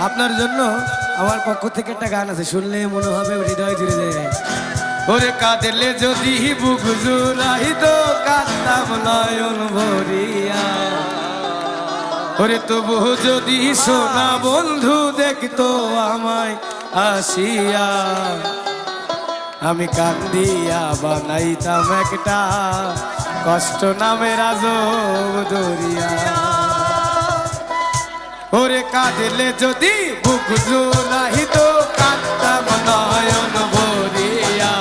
আপনার জন্য আমার পক্ষ থেকে একটা গান আছে, শুনলে মনে হবে হৃদয় জুড়ে যায়। ওরে কাঁদলে যদি বুক তো কাঁদতাম ভরিয়া। ওরে তবু যদি সোনা বন্ধু দেখতো আমায় আসিয়া। আমি কান্দিয়া বানাইতাম একটা কষ্ট নামের আজব দরিয়া। ওরে কাঁদলে যদি বুক জোড়াইত কাঁদতাম নয়ন ভরিয়া।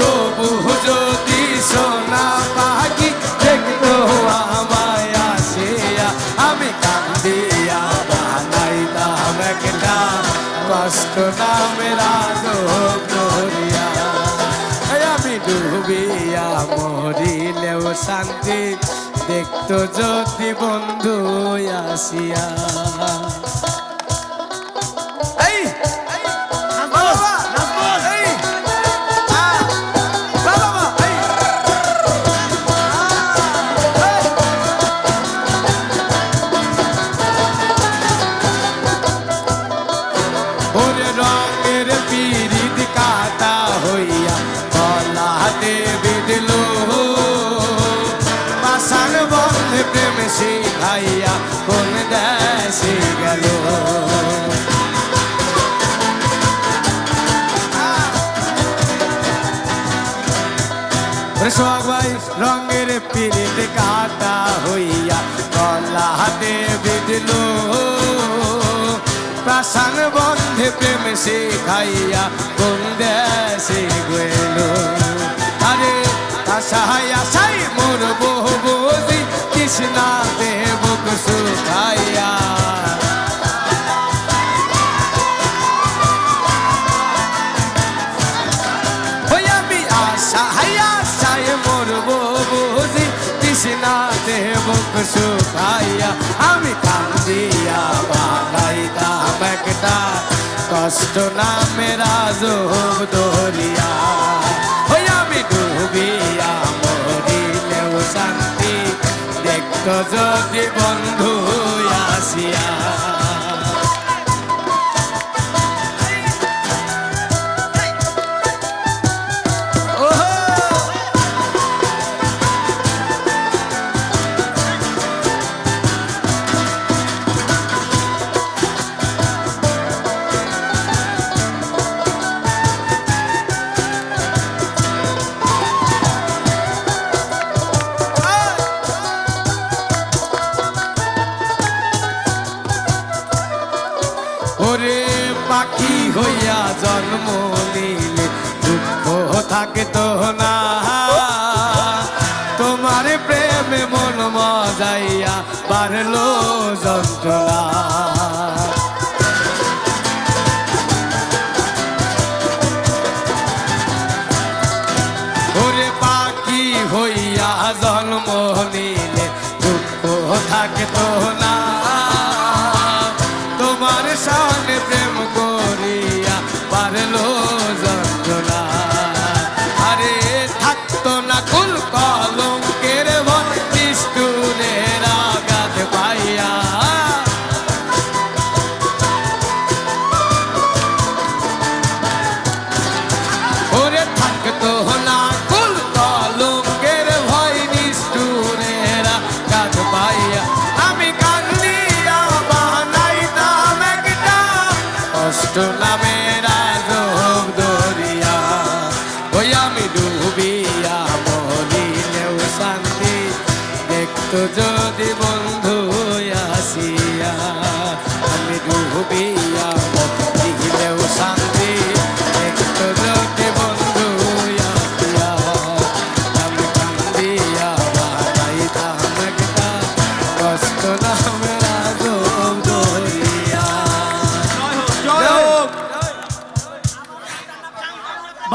তবু যদি সোনা পাখি দেখতো আমায় আসিয়া। আমি কান্দিয়া বানাইতাম একটা কষ্ট দরিয়া এই আমি ডুবিয়া মরিলেও শান্তি দেখতো যদি বন্ধু আসিয়া। ওরে রঙের প্রেম শিখাইয়া কোন দেশে গেল? ওরে রঙের পিরিত কাটা হইয়া কলাতে বিদলো প্রাসান বন্ধে প্রেম শিখাইয়া কোন দেশে গেল? আরে আশাই আশাই মোর বহু বুঝি কৃষ্ণা দেব আমি আশা হাইয়া আশায় মোর বুঝি কৃষ্ণা দেব সুখাইয়া আমি কান্দিয়া বানাইতাম একটা কষ্ট নামে রাজব দরিয়া যদি বন্ধু আসিয়া পাখি হইয়া জন্ম নিলে দুঃখ থাকে তো না। তোমার প্রেমে মন মজাইয়া বাড়লো যন্ত্রণা। ওরে পাখি হইয়া জন্ম নিলে দুঃখ থাকে তো না। কষ্ট নামে রাজব দরিয়া ওই আমি ডুবিয়া মরিলেও শান্তি। যদি বন্ধু আসিয়া আমি ডুবিয়া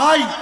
Hay!